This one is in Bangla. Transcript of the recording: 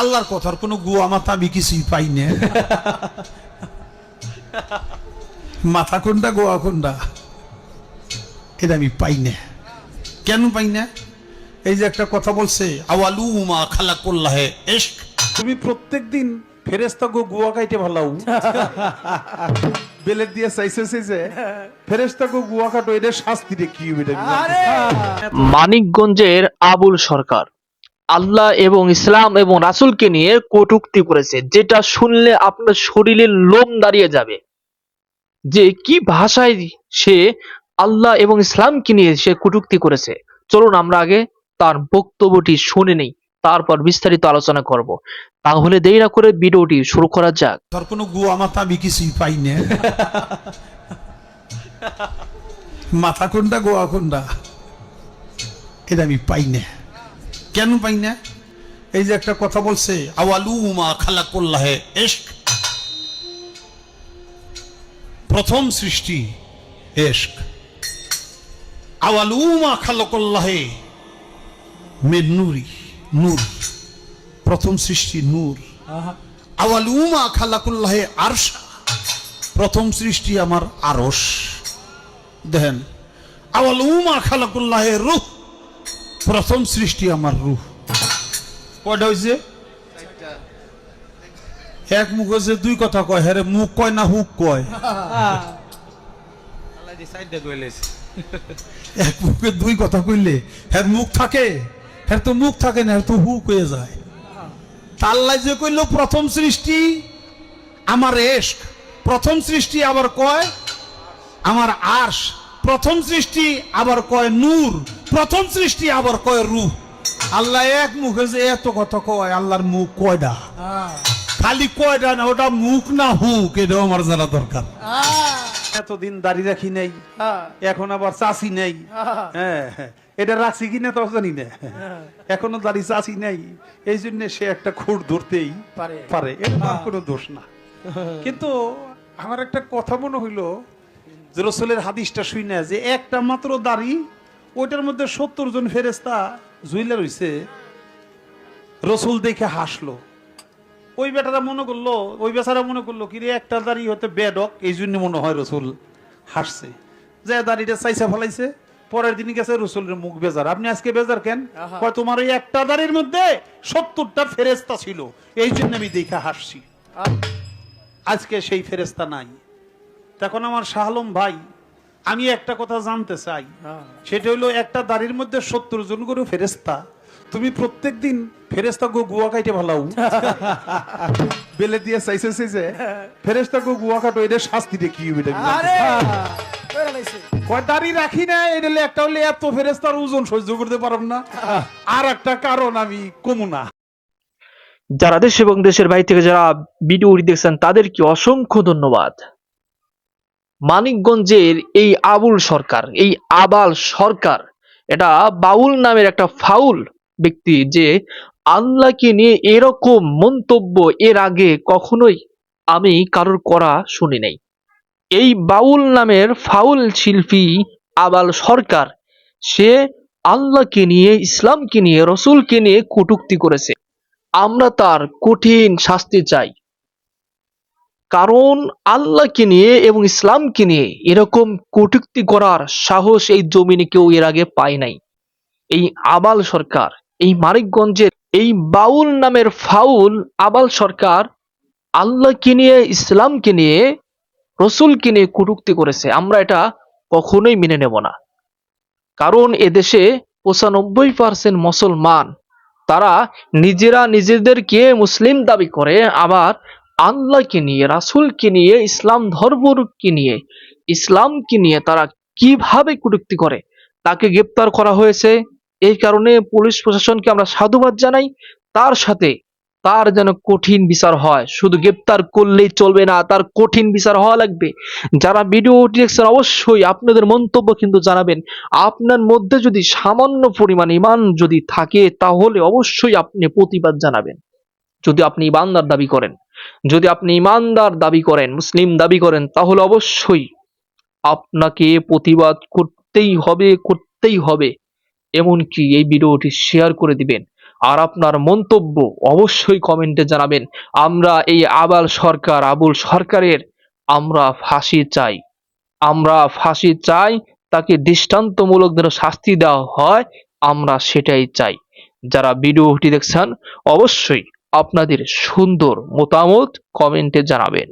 আল্লাহর কথার কোনো গুয়া মাথা আমি কিছুই পাই না। মাথা কোনটা গোয়া কোনটা? এটা আমি পাই না। কেন পাই না? এই যে একটা কথা বলছে আওয়ালু মা খালা করল্লাহে তুমি প্রত্যেক দিন ফেরেস্তা গো গুয়া খাইতে ভালাও। বেলের দিয়ে চাইছে যে ফেরেস্তা গো গুয়া কাটো এটা শাস্তি রে কি? মানিকগঞ্জের আবুল সরকার। আল্লাহ এবং ইসলাম এবং রাসূলকে নিয়ে কটূক্তি করেছে, যেটা শুনলে আপনার শরীরে লোম দাঁড়িয়ে যাবে। যে কি ভাষায় সে আল্লাহ এবং ইসলামকে নিয়ে সে কটূক্তি করেছে। চলুন আমরা আগে তার বক্তব্যটি শুনে নেই, তারপর বিস্তারিত আলোচনা করব। তাহলে দেরি না করে ভিডিওটি শুরু করা যাক। তার কোনো গুয়া মাথা আমি কিছুই পাই না। মাথা কোনটা, গোয়া কোনটা? এটা আমি পাই না। কেন পাই না? এই যে একটা কথা বলছে এশক। প্রথম সৃষ্টি এশক। মে নূর প্রথম সৃষ্টি নূর। আওয়ালুমা খালাকুল্লাহে আরশা। প্রথম সৃষ্টি আমার আরস দেখেন আওয়ালুমা খালাকুল্লাহে রুহ। প্রথম সৃষ্টি আমার রুহ। কয়টা হয়েছে এক মুখ হয়েছে দুই কথা কয়। হ্যাঁ মুখ কয় না হুক কয়? এক মুখে দুই কথা কইলে হ্যাঁ মুখ থাকে? হ্যাঁ তো মুখ থাকে না হ্যাঁ তো হুক হয়ে যায়। তাল্লাই যে কইল প্রথম সৃষ্টি আমার এশক। প্রথম সৃষ্টি আবার কয়? আমার আশ প্রথম সৃষ্টি আবার কয় নূর। প্রথম সৃষ্টি আবার কয় রূহ? আল্লাহ এক মুখে যে এত কথা কয় আল্লাহর মুখ কয়টা খালি কয়টা না ওটা মুখ না হুক এটাও আমার জানা দরকার। এতদিন দাড়ি রাখি নাই এখন আবার চাষি নেই। হ্যাঁ এটা রাখছি কিনা তাও জানি না। এখনও দাড়ি চাষি নাই এই জন্য সে একটা খুঁট ধরতেই পারে। পারে এটা কোনো দোষ না। কিন্তু আমার একটা কথা মনে হইল যে রসুলের হাদিসটা শুই না যে একটা মাত্র দাড়ি ওইটার মধ্যে সত্তর জন ফেরেস্তা জুইলা রইছে রসুল দেখে হাসলো। ওই বেটারা মনে করল ওই বেচারা মনে করল কি রে একটা দাড়ি হতে বেডক এই জন্য মনে হয় রসুল হাসছে। যে দাড়িটা চাইছে ফলাইছে পরের দিন গেছে রসুলের মুখ বেজার। আপনি আজকে বেজার কেন? তোমার ওই একটা দাড়ির মধ্যে সত্তরটা ফেরেস্তা ছিল। এই জন্য আমি দেখে হাসছি। আজকে সেই ফেরেস্তা নাই। তখন আমার শাহলম ভাই আমি একটা কথা জানতে চাই। সেটা হলো একটা দাড়ির মধ্যে সত্তর জন করে ফেরেস্তা তুমি প্রত্যেক দিন ফেরেস্তা গো গুয়া খাইতে ভালাও। বেলে দিয়ে চাইছে যে ফেরেস্তা গো গুয়া কাটো এটা শাস্তি লাইছে। কয় দাড়ি রাখি না এটা হলে একটা হলে এত ফেরেস্তার ওজন সহ্য করতে পারব না। আর একটা কারণ আমি কমু না। যারা দেশ এবং দেশের বাইরে থেকে যারা ভিডিওটি দেখছেন তাদেরকে অসংখ্য ধন্যবাদ। মানিকগঞ্জের এই আবুল সরকার, এই আবাল সরকার, এটা বাউল নামের একটা ফাউল ব্যক্তি যে আল্লাহকে নিয়ে এরকম মন্তব্য এর আগে কখনোই আমি কারোর করা শুনি নাই। এই বাউল নামের ফাউল শিল্পী আবাল সরকার, সে আল্লাহকে নিয়ে, ইসলামকে নিয়ে, রসুলকে নিয়ে কটূক্তি করেছে। আমরা তার কঠিন শাস্তি চাই। কারণ আল্লাহকে নিয়ে এবং ইসলামকে নিয়ে এরকম কটূক্তি করার সাহস এই জমিনে কেউ এর আগে পায় নাই। এই আবাল সরকার, এই মানিকগঞ্জের এই বাউল নামের ফাউল আবাল সরকার আল্লাহকে নিয়ে, ইসলামকে নিয়ে, রসুলকে নিয়ে কটূক্তি করেছে। আমরা এটা কখনোই মেনে নেব না। কারণ এদেশে পঁচানব্বই পার্সেন্ট মুসলমান, তারা নিজেরা নিজেদেরকে মুসলিম দাবি করে, আবার আল্লাহকে নিয়ে, রাসূলকে নিয়ে, ইসলাম ধর্মকে নিয়ে, ইসলামকে নিয়ে তারা কীভাবে কটূক্তি করে? তাকে গ্রেপ্তার করা হয়েছে। এই কারণে পুলিশ প্রশাসনকে আমরা সাধুবাদ জানাই। তার সাথে তার যেন কঠিন বিচার হয়। শুধু গ্রেপ্তার করলেই চলবে না, তার কঠিন বিচার হওয়া লাগবে। যারা ভিডিওটি দেখছেন, অবশ্যই আপনাদের মন্তব্য কিন্তু জানাবেন। আপনার মধ্যে যদি সামান্য পরিমাণ ইমান যদি থাকে, তাহলে অবশ্যই আপনি প্রতিবাদ জানাবেন। যদি আপনি ইমানদার দাবি করেন, যদি আপনি ইমানদার দাবি করেন, মুসলিম দাবি করেন, তাহলে অবশ্যই আপনাকে প্রতিবাদ করতেই হবে করতেই হবে। এমনকি এই ভিডিওটি শেয়ার করে দিবেন। আর আপনার মন্তব্য অবশ্যই কমেন্টে জানাবেন। আমরা এই আবাল সরকার, আবুল সরকারের আমরা ফাঁসি চাই। আমরা ফাঁসি চাই, তাকে দৃষ্টান্তমূলক যেন শাস্তি দেওয়া হয়, আমরা সেটাই চাই। যারা ভিডিওটি দেখছেন, অবশ্যই আপনাদের সুন্দর মতামত কমেন্টে জানাবেন।